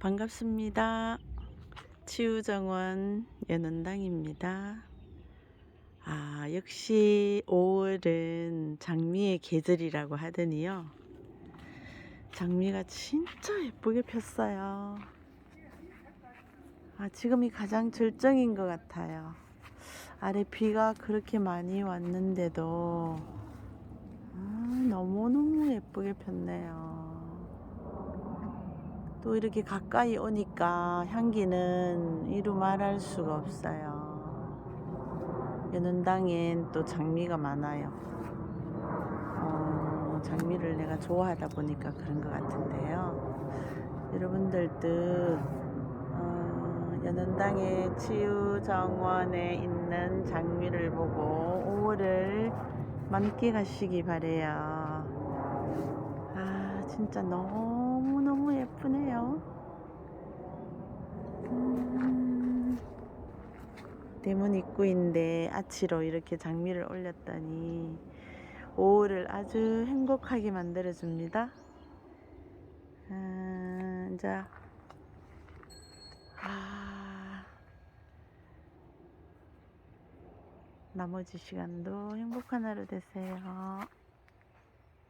반갑습니다. 치유정원 연원당입니다. 아, 역시 5월은 장미의 계절이라고 하더니요. 장미가 진짜 예쁘게 폈어요. 아, 지금이 가장 절정인 것 같아요. 아래 비가 그렇게 많이 왔는데도 아, 너무너무 예쁘게 폈네요. 또 이렇게 가까이 오니까 향기는 이루 말할 수가 없어요. 연운당엔 또 장미가 많아요. 어, 장미를 내가 좋아하다 보니까 그런 것 같은데요. 여러분들도 어, 연운당의 치유정원에 있는 장미를 보고 5월을 만끽하시기 바래요. 아, 진짜 너무 너무 예쁘네요. 음, 대문 입구인데 아치로 이렇게 장미를 올렸더니 5월을 아주 행복하게 만들어줍니다. 아, 자, 아, 나머지 시간도 행복한 하루 되세요.